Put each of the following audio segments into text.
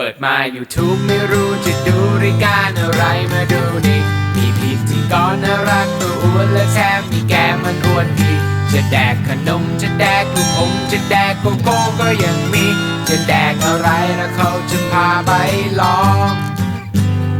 เปิดมา YouTube ไม่รู้จะดูรายการอะไรมาดูนี่มีพิธีกรน่ารักตัวอ้วนและแถมมีแกมมันอ้วนดีจะแดกขนมจะแดกลูกอมจะแดกโกโก้ก็ยังมี จะแดกอะไรแล้วเขาจะพาไปลอง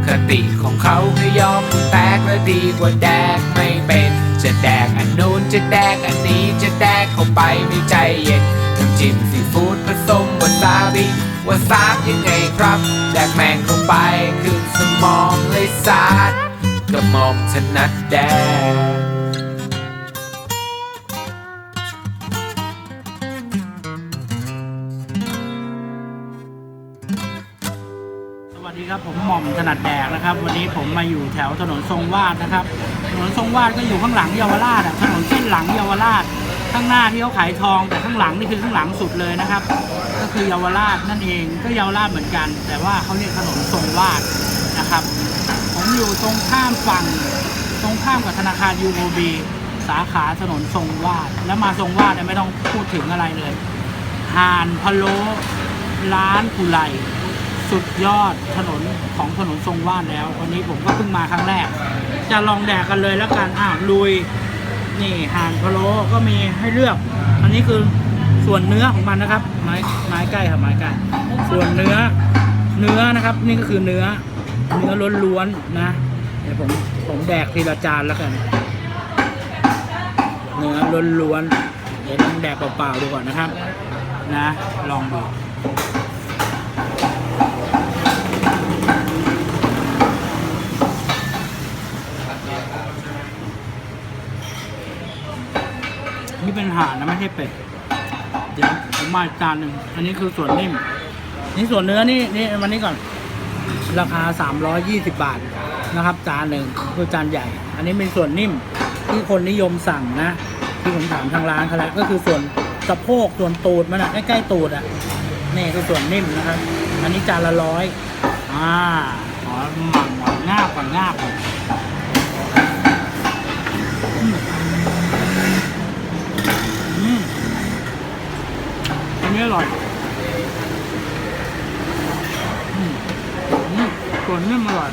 คติของเขาคือยอมแตกและดีกว่าแดกไม่เป็น จะแดกอันนู้นจะแดกอันนี้จะแดกเข้าไปไม่ใจเย็นน้ำจิ้มซีฟู้ดผสมวาซาบิ ว่าซาบยังไงครับแดกแมงเข้าไปขึ้นสมองเลยสาดกระหม่อมถนัดแดกวัสดีครับ ผมหม่อมถนัดแดกนะครับ วันนี้ผมมาอยู่แถวถนนทรงวาดนะครับ ถนนทรงวาดก็อยู่ข้างหลังเยาวราชอะถนนเส้นหลังเยาวราช ข้างหน้าที่เขาขายทองแต่ข้างหลังนี่คือข้างหลังสุดเลยนะครับ ก็คือเยาวราชนั่นเองก็เยาวราชเหมือนกัน แต่ว่าเขาเรียกถนนทรงวาดนะครับ ผมอยู่ตรงข้ามฝั่งตรงข้ามกับธนาคาร UOB สาขาถนนทรงวาด แล้วมาทรงวาดเนี่ยไม่ต้องพูดถึงอะไรเลยห่านพะโล้ร้านกุไลสุดยอดถนนของถนนทรงวาดแล้ว วันนี้ผมก็เพิ่งมาครั้งแรก จะลองแดกกันเลยแล้วกันอ้าวลุย นี่ห่านพะโล้ก็มีให้เลือก อันนี้คือส่วนเนื้อของมันนะครับ ไม้ไม้ใกล้ครับไม้ใกล้ส่วนเนื้อเนื้อนะครับ นี่ก็คือเนื้อ เนื้อล้วนๆนะเดี๋ยวผมผมแดกทีละจานแล้วกัน เนื้อล้วนๆเดี๋ยวลองแดกเปล่าๆดูก่อนนะครับ นะ ลองดู นี่เป็น ห่านนะไม่ใช่เป็ด เดี๋ยวผมมาอีกจานหนึ่ง อันนี้คือส่วนนิ่ม นี่ส่วนเนื้อนี่นี่วันนี้ก่อน ราคา 320 บาทนะครับ จานหนึ่งคือจานใหญ่ อันนี้เป็นส่วนนิ่มที่คนนิยมสั่งนะ ที่ผมถามทางร้านเขาแล้วก็คือส่วนสะโพกส่วนตูดมันอะใกล้ๆตูดอะนี่คือส่วนนิ่มนะครับ อันนี้จานละร้อยอ่าขอหมั่นก่อนงาบก่อนงาบก่อนอืมอืมอันนี้อ ร่อยอืมอืมส่วนนิ่มอร่อย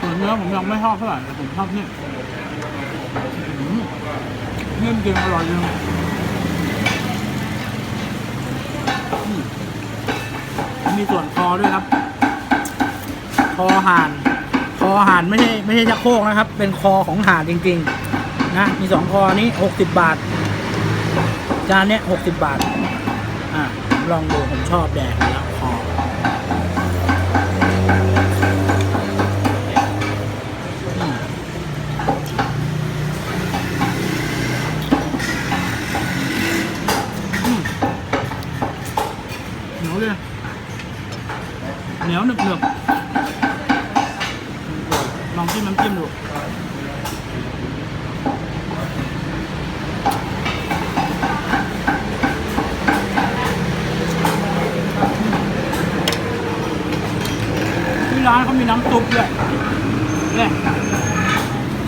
ส่วนเนื้อผมยังไม่ชอบเท่าไหร่แต่ผมชอบนิ่มอืมนิ่มจริงอร่อยจริงมมีส่วนคอด้วยครับ คอห่าน คอห่านไม่ใช่ไม่ใช่ชักโครกนะครับ เป็นคอของห่านจริง ๆ นะ มีสองคอนี้หกสิบบาท จานเนี้ยหกสิบบาท อะลองดูผมชอบแดกแล้วคอมเหนียวเลยเหนียวหนึบหนึบลองจิ้มน้ำจิ้มดู ร้านเขามีน้ำซุปด้วยเนี่ย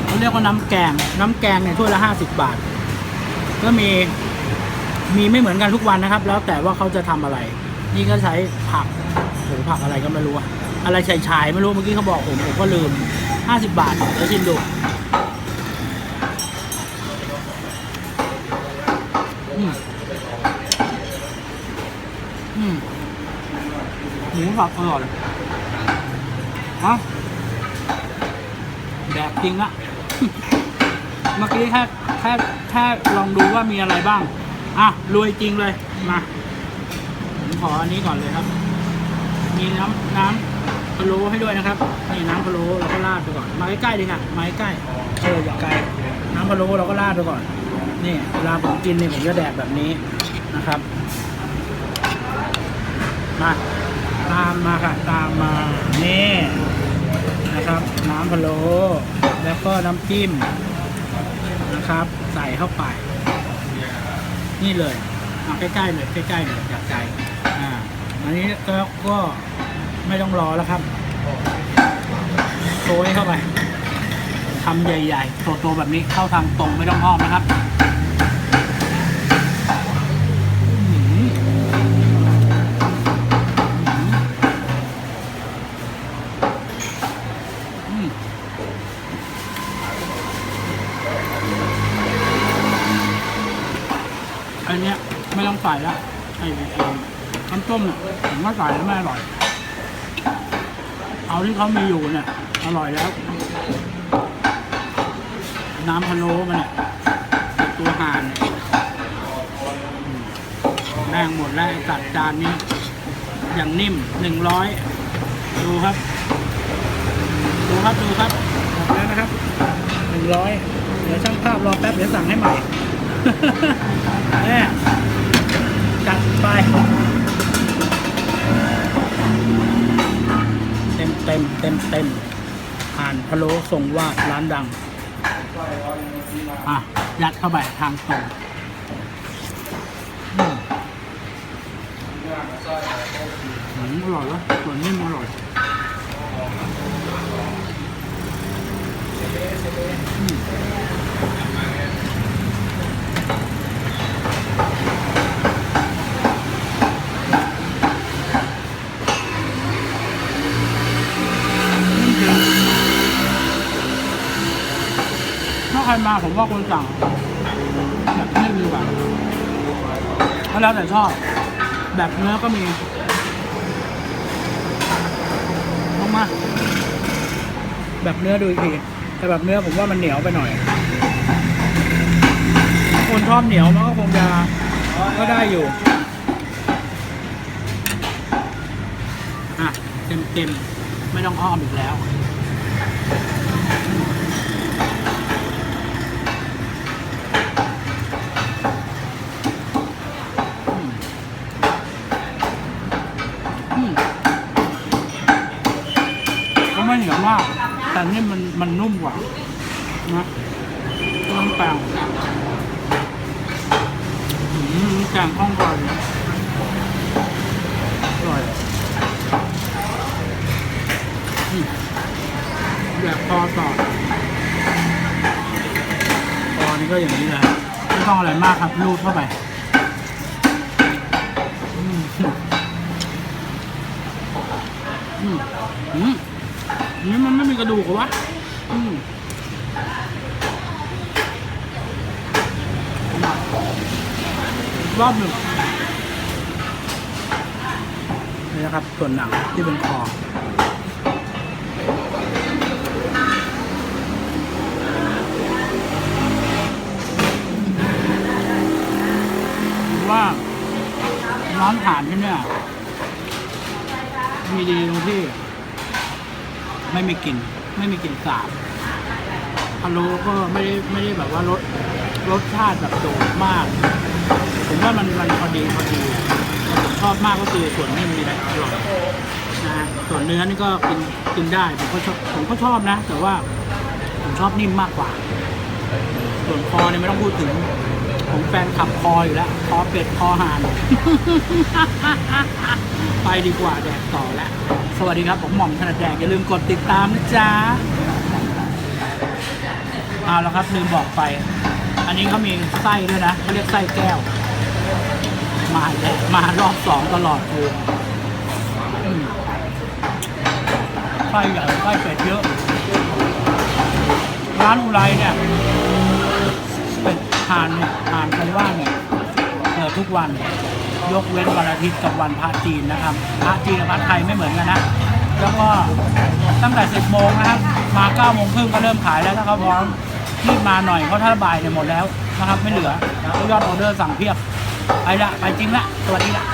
เขาเรียกว่าน้ำแกง น้ำแกงเนี่ยถ้วยละห้าสิบบาท ก็มีมีไม่เหมือนกันทุกวันนะครับ แล้วแต่ว่าเขาจะทำอะไร นี่ก็ใช้ผักหรือผักอะไรก็ไม่รู้อะอะไรชายชายไม่รู้เมื่อกี้เขาบอกผมผมก็ลืมห้าสิบบาทเดี๋ยวชิมดูอืมอืมหมูผักอร่อย ฮะแดกจริงอะเมื่อกี้แค่แค่แค่ลองดูว่ามีอะไรบ้าง อะรวยจริงเลยมาผมขออันนี้ก่อนเลยครับ มีน้ำน้ำพะโล้ให้ด้วยนะครับนี่น้ำพะโล้เราก็ราดไปก่อนมาใกล้ๆดีค่ะมาใกล้ๆเอออย่าไกลน้ำพะโล้เราก็ราดไปก่อนนี่เวลาผมกินเนี่ยผมจะแดกแบบนี้นะครับมา ตามมาค่ะตามมา นี่นะครับ น้ำพะโล้แล้วก็น้ำจิ้มนะครับ ใส่เข้าไป นี่เลยเอาใกล้ๆเลยใกล้ๆเลยจากใจอ่าอันนี้ก็ก็ไม่ต้องรอแล้วครับโรยเข้าไปทำใหญ่ๆโตๆแบบนี้เข้าทางตรงไม่ต้องอ้อมนะครับอื้อหือ ไอ้น้ำต้มเนี่ยผมว่าใส่แล้วไม่อร่อย เอาที่เขามีอยู่เนี่ยอร่อยแล้ว น้ำพะโล้มันเนี่ยตัวห่านแม่งหมดแล้วไอ้สัตว์จานนี้ อย่างนิ่มหนึ่งร้อยดูครับ ดูครับดูครับหมดแล้วนะครับหนึ่งร้อยเดี๋ยวช่างภาพรอแป๊บเดี๋ยวสั่งให้ใหม่ แน่ จัดไปเต็มเต็มเต็มเต็มผ่านพะโล้ทรงวาดร้านดัง อะ ยัดเข้าไปทางตรงอืมอืมอร่อยวะส่วนนิ่มอร่อยอืมาใครมาผมว่าควรสั่งแบบนิ่มดีกว่าก็แล้วแต่ชอบ แบบเนื้อก็มีลงมาแบบเนื้อดูอีกทีแต่แบบเนื้อผมว่ามันเหนียวไปหน่อย คนชอบเหนียวมันก็คงจะก็ได้อยู่อะเต็มเต็มๆไม่ต้องอ้อมอีกแล้ว อืมอืมก็ไม่เหนียวมาก แต่นี่ มันนุ่มกว่านะน้ำแปงอืมแกงข้องก่อนอร่อยแบบคอต่อคอนี่ก็อย่างนี้เลยไม่ต้องอะไรมากครับรูดเข้าไปอืมอืมอืมนนี้มันไม่มีกระดูกเหรอวะ รอบหนึ่งนี่นะครับ ส่วนหนังที่เป็นคอว่าร้านฐานที่เนี่ยมีดีตรงที่ ไม่มีกลิ่น ไม่มีกลิ่นสาบพะโล้ก็ไม่ได้ไม่ได้แบบว่ารสรสชาติแบบโดดมาก ผมว่ามันมันพอดีพอดีผมชอบมากก็คือส่วนนิ่มมีอะไรอร่อยนะฮะส่วนเนื้อนี่ก็กินกินได้ผมก็ชอบผมก็ชอบนะ แต่ว่าผมชอบนิ่มมากกว่า ส่วนคอเนี่ยไม่ต้องพูดถึง ผมแฟนขับคออยู่แล้ว คอเป็ดคอห่าน ไปดีกว่าแดกต่อแล้ว สวัสดีครับ ผมหม่อมถนัดแดก อย่าลืมกดติดตามนะจ๊ะเอาแล้วครับลืมบอกไป อันนี้เขามีไส้ด้วยนะเขาเรียกไส้แก้ว มาอีกแล้วมารอบสองตลอดกูอืมไส้ใหญ่ไส้เป็ดเยอะร้านอุไรเนี่ย ทานเนี่ยทานคำว่าเนี่ยเปิดทุกวัน ยกเว้นวันอาทิตย์กับวันพระจีนนะครับพระจีนกับพระไทยไม่เหมือนกันนะ แล้วก็ตั้งแต่ 10 โมงนะครับ มา9โมงครึ่งก็เริ่มขายแล้วถ้าเขาพร้อมรีบมาหน่อยเพราะถ้าบ่ายเนี่ยหมดแล้วนะครับ ไม่เหลือแล้วยอดออเดอร์สั่งเพียบ ไปละ ไปจริงละ สวัสดีละ